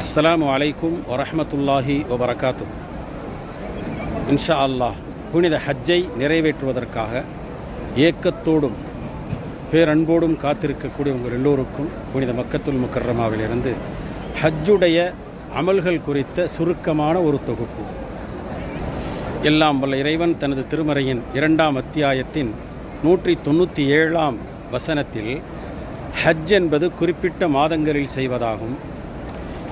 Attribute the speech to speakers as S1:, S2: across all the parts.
S1: அஸ்லாம் அலைக்கும் வரஹ்மத்துல்லாஹி வபரகாத்து. இன்ஷா அல்லாஹ் புனித ஹஜ்ஜை நிறைவேற்றுவதற்காக ஏக்கத்தோடும் பேரன்போடும் காத்திருக்கக்கூடிய உங்கள் எல்லோருக்கும் புனித மக்கத்துல் முக்கர்ரமாவிலிருந்து ஹஜ்ஜுடைய அமல்கள் குறித்த சுருக்கமான ஒரு தொகுப்பு. எல்லாம் வல்ல இறைவன் தனது திருமறையின் இரண்டாம் அத்தியாயத்தின் நூற்றி தொண்ணூற்றி ஏழாம் வசனத்தில் ஹஜ் என்பது குறிப்பிட்ட மாதங்களில் செய்வதாகும்.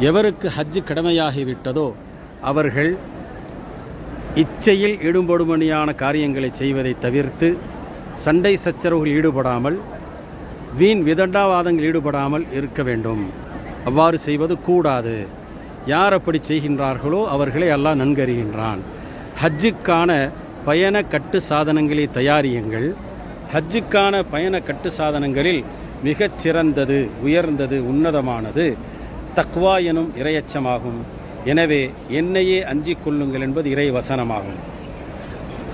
S1: எவருக்கு ஹஜ் கடமையாகிவிட்டதோ அவர்கள் இச்சையில் ஈடுபடுமணியான காரியங்களை செய்வதை தவிர்த்து சண்டை சச்சரவுகள் ஈடுபடாமல் வீண் விதண்டாவாதங்கள் ஈடுபடாமல் இருக்க வேண்டும். அவ்வாறு செய்வது கூடாது. யார் அப்படி செய்கின்றார்களோ அவர்களை அல்லாஹ் நன்கறிகின்றான். ஹஜ்ஜுக்கான பயண கட்டு சாதனங்களை தயாரியுங்கள். ஹஜ்ஜுக்கான பயண கட்டு சாதனங்களில் மிகச் சிறந்தது உயர்ந்தது உன்னதமானது. தக்வா எனும் இரையச்சமாகும். எனவே என்னையே அஞ்சிக் கொள்ளுங்கள் என்பது இறை வசனமாகும்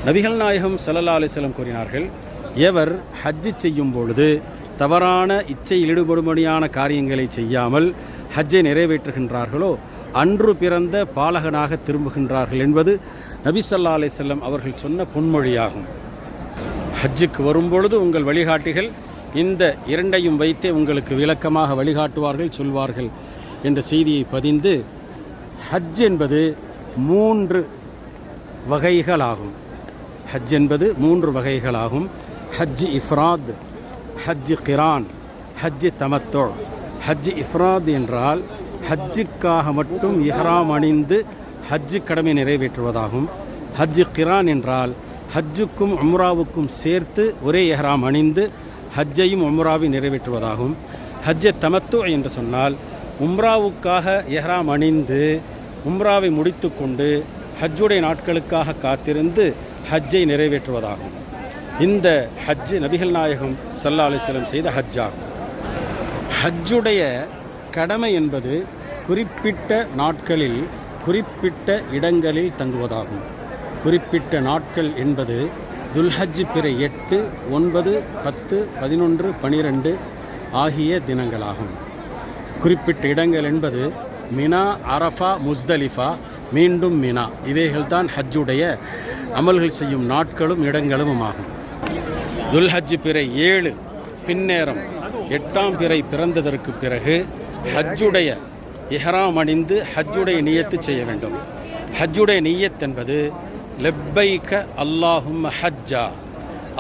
S1: நபிகள் நாயகம் சல்லா அலிஸ்லம் கூறினார்கள் எவர் ஹஜ்ஜு செய்யும் பொழுது தவறான இச்சையில் ஈடுபடும்படியான காரியங்களை செய்யாமல் ஹஜ்ஜை நிறைவேற்றுகின்றார்களோ அன்று பிறந்த பாலகனாக திரும்புகின்றார்கள் என்பது நபி சல்லா அலைஹி அவர்கள் சொன்ன பொன்மொழியாகும். ஹஜ்ஜுக்கு வரும்பொழுது உங்கள் வழிகாட்டிகள் இந்த இரண்டையும் வைத்தே உங்களுக்கு விளக்கமாக வழிகாட்டுவார்கள் சொல்வார்கள். என்ற செய்தியை பதிந்து ஹஜ் என்பது மூன்று வகைகளாகும். ஹஜ் என்பது மூன்று வகைகளாகும். ஹஜ் இஃப்ராத் ஹஜ் கிரான் ஹஜ் தமத்தோ. ஹஜ் இஃப்ராத் என்றால் ஹஜ்ஜுக்காக மட்டும் இஹ்ராம் அணிந்து ஹஜ் கடமை நிறைவேற்றுவதாகும். ஹஜ் கிரான் என்றால் ஹஜ்ஜுக்கும் உம்ராவுக்கும் சேர்த்து ஒரே எஹ்ராம் அணிந்து ஹஜ்ஜையும் உம்ராவை நிறைவேற்றுவதாகும். ஹஜ்ஜ தமத்துவ என்று சொன்னால் உம்ராவுக்காக எஹ்ராம் அணிந்து உம்ராவை முடித்துக்கொண்டு ஹஜ்ஜுடைய நாட்களுக்காக காத்திருந்து ஹஜ்ஜை நிறைவேற்றுவதாகும். இந்த ஹஜ் நபிகள் நாயகம் சல்லா அலிஸ்லம் செய்த ஹஜ்ஜாகும். ஹஜ்ஜுடைய கடமை என்பது குறிப்பிட்ட நாட்களில் குறிப்பிட்ட இடங்களில் தங்குவதாகும். குறிப்பிட்ட நாட்கள் என்பது துல்ஹஜ் பிற எட்டு ஒன்பது பத்து பதினொன்று பனிரெண்டு ஆகிய தினங்களாகும். குறிப்பிட்ட இடங்கள் என்பது மினா அரஃபா முஸ்தலிஃபா மீண்டும் மினா. இவைகள்தான் ஹஜ்ஜுடைய அமல்கள் செய்யும் நாட்களும் இடங்களும் ஆகும். துல்ஹஜ் பிறை ஏழு பின்னேரம் எட்டாம் பிறை பிறந்ததற்கு பிறகு ஹஜ்ஜுடைய இஹராம் அணிந்து ஹஜ்ஜுடைய நீயத்து செய்ய வேண்டும். ஹஜ்ஜுடைய நீயத் என்பது லெப்பைக்க அல்லாஹும்ம ஹஜ்ஜா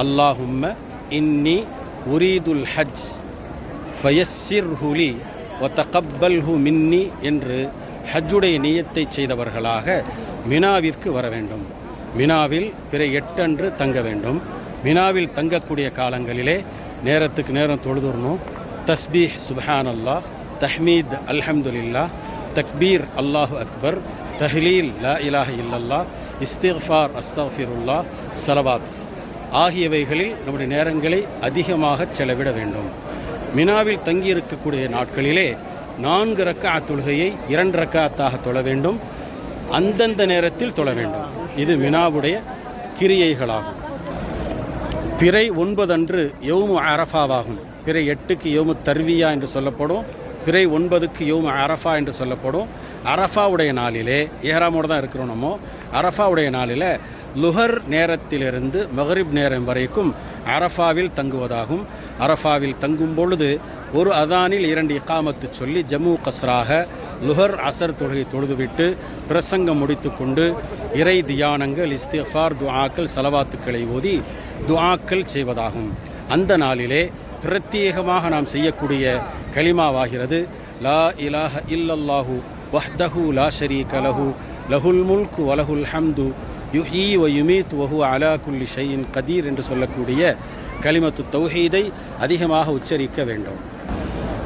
S1: அல்லாஹும்ம இன்னி உரீதுல் ஹஜ் ஃபயஸ்ஸிர் ஹுலி ஒத்தகப்பல்ஹு மின்னி என்று ஹஜ்ஜுடைய நியத்தை செய்தவர்களாக மினாவிற்கு வர வேண்டும். மினாவில் பிற எட்டன்று தங்க வேண்டும். மினாவில் தங்கக்கூடிய காலங்களிலே நேரத்துக்கு நேரம் தொழுதுறணும். தஸ்பீஹ் சுபஹான் அல்லா தஹ்மீத் அல்ஹம்துலில்லா தக்பீர் அல்லாஹு அக்பர். தஹ்லீல் லா இலாஹ இல்லல்லா இஸ்திஃபார் அஸ்தஃபிருல்லா சலவாத். ஆகியவைகளில் நம்முடைய நேரங்களை அதிகமாக செலவிட வேண்டும். மினாவில் தங்கியிருக்கக்கூடிய நாட்களிலே நான்கு ரக்கா தொழுகையை இரண்டு ரக்காத்தாக தொழ வேண்டும். அந்தந்த நேரத்தில் தொழ வேண்டும். இது மினாவுடைய கிரியைகளாகும். பிறை ஒன்பது அன்று யௌமு அரஃபாவாகும். பிறை எட்டுக்கு யௌமு தர்வியா என்று சொல்லப்படும். பிறை ஒன்பதுக்கு யோமு அரஃபா என்று சொல்லப்படும். அரஃபாவுடைய நாளிலே ஏஹராமோடு தான் இருக்கிறோம் நம்ம. அரஃபாவுடைய நாளில் லுஹர் நேரத்திலிருந்து மஹரிப் நேரம் வரைக்கும் அரஃபாவில் தங்குவதாகும். அரஃபாவில் தங்கும் பொழுது ஒரு அதானில் இரண்டு இக்காமத்து சொல்லி ஜம்மு கஸ்ராக லுஹர் அசர் தொழுகை தொழுதுவிட்டு பிரசங்கம் முடித்துக்கொண்டு இறை தியானங்கள் இஸ்திஃபார் துஆக்கள் சலவாத்துக்களை ஓதி துஆக்கள் செய்வதாகும். அந்த நாளிலே பிரத்யேகமாக நாம் செய்யக்கூடிய களிமாவாகிறது லா இலாஹ இல்லல்லாஹு வஹ்தஹு லா ஷரீக லஹு லஹுல் முல்கு வலஹுல் ஹம்து யுஹீ வ யுமீத் வஹு அலா குல்லி ஷையின் கதீர் என்று சொல்லக்கூடிய கலிமத்து தௌஹீதை அதிகமாக உச்சரிக்க வேண்டும்.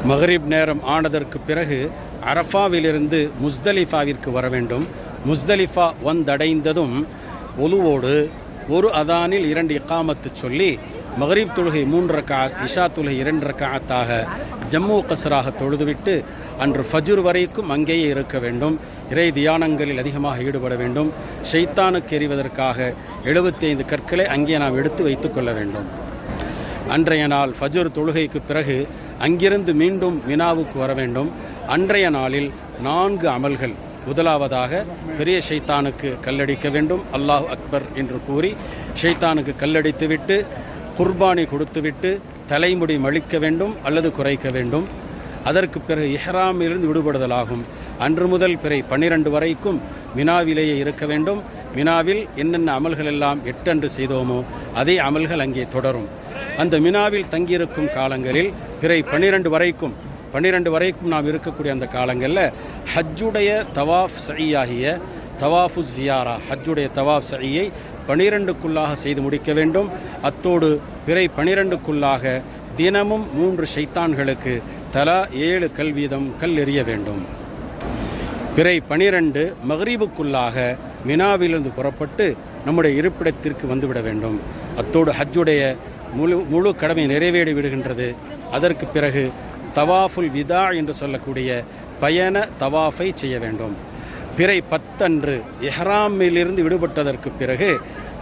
S1: மஹரிப் நேரம் ஆனதற்கு பிறகு அரஃபாவிலிருந்து முஸ்தலிஃபாவிற்கு வர வேண்டும். முஸ்தலிஃபா வந்தடைந்ததும் ஒலுவோடு ஒரு அதானில் இரண்டு இக்காமத்து சொல்லி மஹரீப் தொழுகை மூன்று ரக்காத் இஷா தொழுகை இரண்டு ரக்காத்தாக ஜம்மு கசராக தொழுதுவிட்டு அன்று ஃபஜுர் வரைக்கும் அங்கேயே இருக்க வேண்டும். இறை தியானங்களில் அதிகமாக ஈடுபட வேண்டும். ஷைத்தானுக்கு எறிவதற்காக எழுபத்தி ஐந்து கற்களை அங்கே நாம் எடுத்து வைத்துக்கொள்ள வேண்டும். அன்றைய நாள் ஃபஜ்ர் தொழுகைக்கு பிறகு அங்கிருந்து மீண்டும் மினாவுக்கு வர வேண்டும். அன்றைய நாளில் நான்கு அமல்கள். முதலாவதாக பெரிய ஷைத்தானுக்கு கல்லடிக்க வேண்டும். அல்லாஹ் அக்பர் என்று கூறி ஷைத்தானுக்கு கல்லடித்துவிட்டு குர்பானி கொடுத்துவிட்டு தலைமுடி மழிக்க வேண்டும் அல்லது குறைக்க வேண்டும். அதற்கு பிறகு இஹ்ராமிலிருந்து விடுபடுதலாகும். அன்று முதல் பிறை பன்னிரண்டு வரைக்கும் மினாவிலேயே இருக்க வேண்டும். மினாவில் என்னென்ன அமல்கள் எல்லாம் எட்டன்று செய்தோமோ அதே அமல்கள் அங்கே தொடரும். அந்த மினாவில் தங்கியிருக்கும் காலங்களில் பிறை பன்னிரண்டு வரைக்கும் பன்னிரண்டு வரைக்கும் நாம் இருக்கக்கூடிய அந்த காலங்களில் ஹஜ்ஜுடைய தவாஃப் சையாகிய தவாஃபு ஜியாரா ஹஜ்ஜுடைய தவாஃப் சையை பனிரெண்டுக்குள்ளாக செய்து முடிக்க வேண்டும். அத்தோடு பிறை பனிரெண்டுக்குள்ளாக தினமும் மூன்று ஷைத்தான்களுக்கு தலா ஏழு கல் வீதம் கல் எறிய வேண்டும். பிறை பனிரெண்டு மஹரீபுக்குள்ளாக மினாவிலிருந்து புறப்பட்டு நம்முடைய இருப்பிடத்திற்கு வந்துவிட வேண்டும். அத்தோடு ஹஜ்ஜுடைய முழு முழு கடமை நிறைவேறி விடுகின்றது. அதற்கு பிறகு தவாஃபுல் விதா என்று சொல்லக்கூடிய பயண தவாஃபை செய்ய வேண்டும். பிறை பத்தன்று இஹ்ராமிலிருந்து விடுபட்டதற்கு பிறகு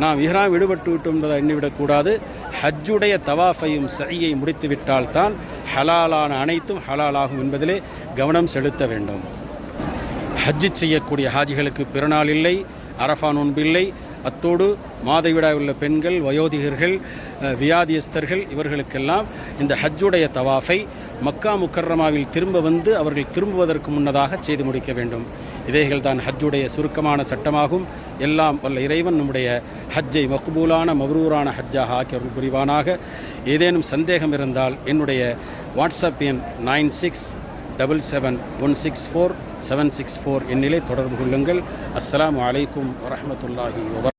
S1: நாம் இஹ்ராம் விடுபட்டு விட்டோம் என்பதை எண்ணிவிடக்கூடாது. ஹஜ்ஜுடைய தவாஃபையும் சரியை முடித்துவிட்டால்தான் ஹலாலான அனைத்தும் ஹலாலாகும் என்பதிலே கவனம் செலுத்த வேண்டும். ஹஜ்ஜு செய்யக்கூடிய ஹாஜிகளுக்கு பிறநாள் இல்லை அரஃபா நோன்பில்லை. அத்தோடு மாதவிடாய் உள்ள பெண்கள் வயோதிகர்கள் வியாதியஸ்தர்கள் இவர்களுக்கெல்லாம் இந்த ஹஜ்ஜுடைய தவாஃபை மக்கா முக்கர்ரமாவில் திரும்ப வந்து அவர்கள் திரும்புவதற்கு முன்னதாக செய்து முடிக்க வேண்டும். இவைகள் தான் ஹஜ்ஜுடைய சுருக்கமான சட்டமாகும். எல்லாம் வல்ல இறைவன் நம்முடைய ஹஜ்ஜை மக்பூலான மவரூரான ஹஜ்ஜாக ஆக்கி புரிவானாக. ஏதேனும் சந்தேகம் இருந்தால் என்னுடைய வாட்ஸ்அப் எண் nine six double seven one six four seven six four என்னிலே தொடர்பு கொள்ளுங்கள். அஸ்லாம் அலைக்கும் வரமத்துல்லாஹி வபர்